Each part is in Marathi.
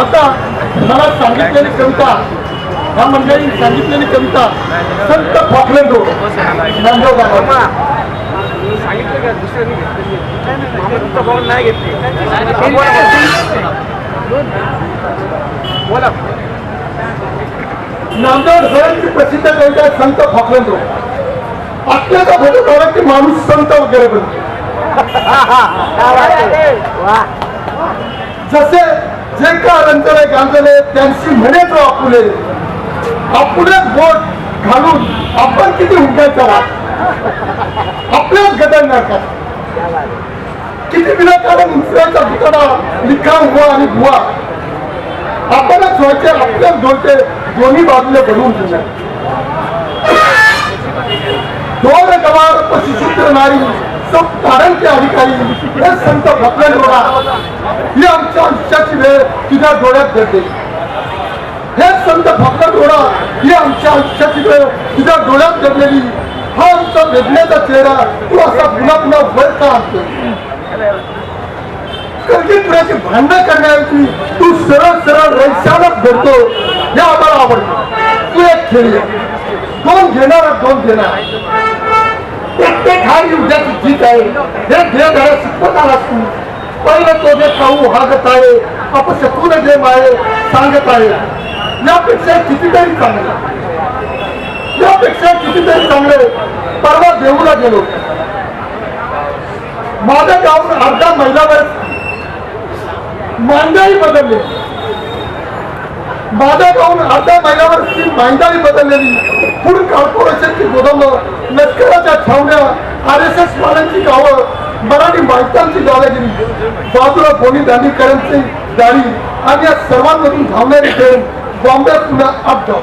आता मला सांगितलेली कविता ह्या मंडळी सांगितलेली कविता संत नांदेव नाही घेतली बोला. नांदेड शहराची प्रसिद्ध कविता आहे संत फाकलेंदो. आपल्याचा फोटो काढा की माणूस संत वगैरे बनतो. जसे जे का रंजले गांजले त्यांची म्हणे तो आपुले. आपुले बोट घालून आपण किती हुंकायचा वाट आपल्याच गदन नरकात किती विनाकारण दुसऱ्याचा दुकाना लिखाण हुआ आणि भुवा आपणच व्हायचे आपल्याच डोलते दोन्ही बाजूने बनवून ठेवले दोन गवार पशुसूत्र नारी सब तारण के अधिकारी हे संत भक्तन रोडा ही आमच्या आयुष्याची वेळ तुझ्या डोळ्यात घडते हे संत भक्तन डोळा ही आमच्या आयुष्याची वेळ तुझ्या डोळ्यात घडलेली हा आमचा वेदनेचा चेहरा तू असा पुन्हा पुन्हा वर का आणतो कर्जपुराची भांडण करण्याऐवजी तू सरळ सरळ रैशालाच धरतो. हे आम्हाला आवडतं. तू एक खेळ दोन घेणार दोन देणार. प्रत्येक हा युद्धाची जीत आहे. हे ध्येय धडा शिकवत आलास तू. पहिलं तो खाऊ हागत आहे अपशकून जे माये सांगत आहे यापेक्षा कितीतरी चांगलं. यापेक्षा कितीतरी चांगले परवा देऊला गेलो. माझ्या गावून अर्धा महिलावर मांदाळी बदलली. माझ्या गावून अर्धा महिन्यावर ती मांदाळी बदललेली. फूड कॉर्पोरेशनची गोदाम लष्कराच्या छावण्या आर एस एस वाल्यांची गावं मराठी माहितांची दादागिरी बाजूला कोणी दांडीकरांची गाडी आणि या सर्वांमधून धावणारी ट्रेन बॉम्बे पुन्हा अप धाव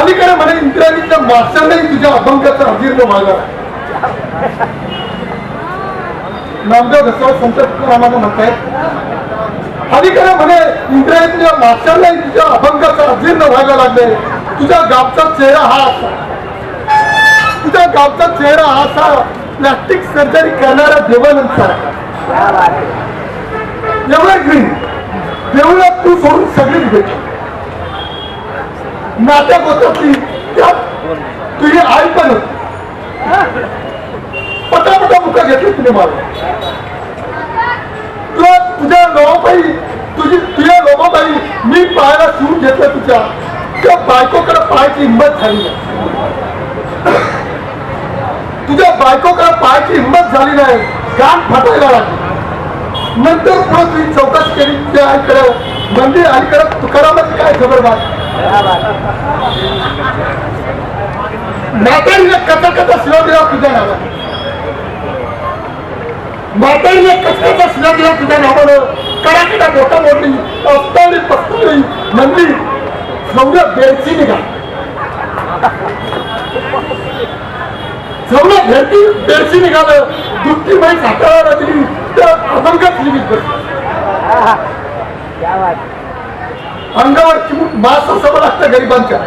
अलीकडे म्हणे इंद्रायणीच्या मास्टरनेही तुझ्या अभंगाचा अजीर्ण मागला नामदेव घसव संत तुकारामानं म्हणतायत अलीकडे म्हणे इंद्रायणीच्या मास्टरलाही तुझ्या अभंगाचा अजीर्ण व्हायला लागले. तुझ्या गावचा चेहरा हा असा. तुझ्या गावचा चेहरा हा असा. प्लास्टिक सर्जरी करणारा देवानंद सारखा एवढं ग्रीन देवळात तू सोडून सगळीच भेट नात्या गोत्रातली त्यात तुझी आई पण होती. पटापटा मुका घेतली तुम्ही मला तुला तुझ्या लोबाई तुझी तुझ्या लोबाबाई मी पाहायला शिवून घेतलं तुझ्या. त्या बायकोकडे पाहायची हिंमत झाली तुझ्या बायकोकडे पाहायची हिंमत झाली नाही. कान फाटायला लागली. नंतर पुढे तुम्ही चौकशी केली. तुझ्या आईकडे मंदिर आईकडे तुकारामध्ये काय खबर बात म्हातारीने कथा कथा शिवा दिला तुझ्या नावाने म्हातारीने कचकचा शिवा दिला तुझ्या नावानं कडाकडा मोठा मोठी अफताळी पस्तरी मंदिर सौर्य बेडची निघाली जेवढं भेटी बेडची निघालं दुःखी बाई सातारा दिली त्या अभंगात लिहिली अंगावर चिमूट मास असावं लागतं गरिबांच्या.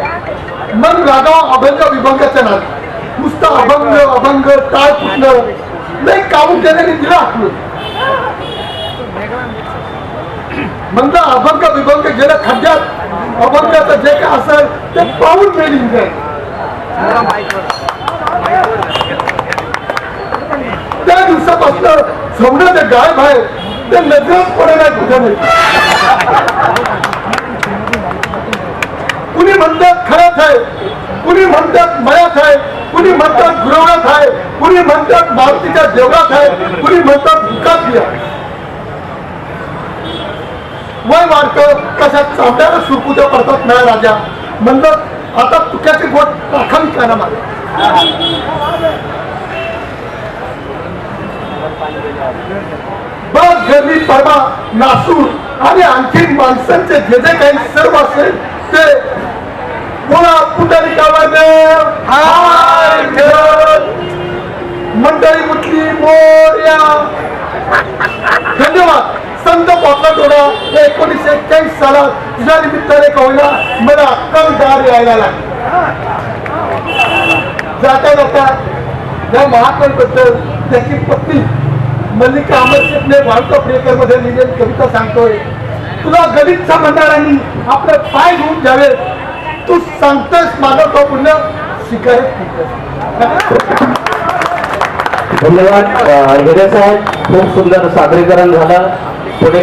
मग रागाव अभंग विभंगाच्या नाद. नुसतं अभंग अभंग टाळ फुटलं नाही कामून त्याने दिला आपलं म्हणलं अभंग विभंग गेलं खड्ड्यात. अभंगाचं जे काय असेल ते पाहून मिळेल इंग्रज त्या दिवसापासून समजा ते गायब आहे ते नजरच पडे नाही कुठे नाही कुणी म्हणतात खरंच आहे कुणी म्हणतात मयात आहे कुणी म्हणतात गुरवण्यात आहे कुणी म्हणतात मारुतीच्या देवळात आहे कुणी म्हणतात दुकात आहे वय वाढतं कशा चांगल्याला सुरपूजा पडतात नाही राजा. म्हणतात आता तुक्याची गोट टाकावी काय ना मला बस गर्दी परमा नासूर आणि आणखी माणसांचे जे जे काही सर्व असेल ते बोला पुढारी हाय मंडळी मुठली मोर्या धन्यवाद. संत पाटला टोडा एकोणीसशे एक्क्याऐंशी सालात तुझ्या निमित्ताने का मला कलदार यायला लागला. जाता जाता या महात्म्यांबद्दल त्याची मल्लिका अमरशेटने वाढतो प्रियकरमध्ये लिहिलेली कविता सांगतोय? तुला गलितच्या मंडळांनी आपले पाय घेऊन द्यावे तू सांगतोस माझं तो पुण्य स्वीकारत धन्यवाद. अ, साहेब खूप सुंदर सादरीकरण झालं. पुढे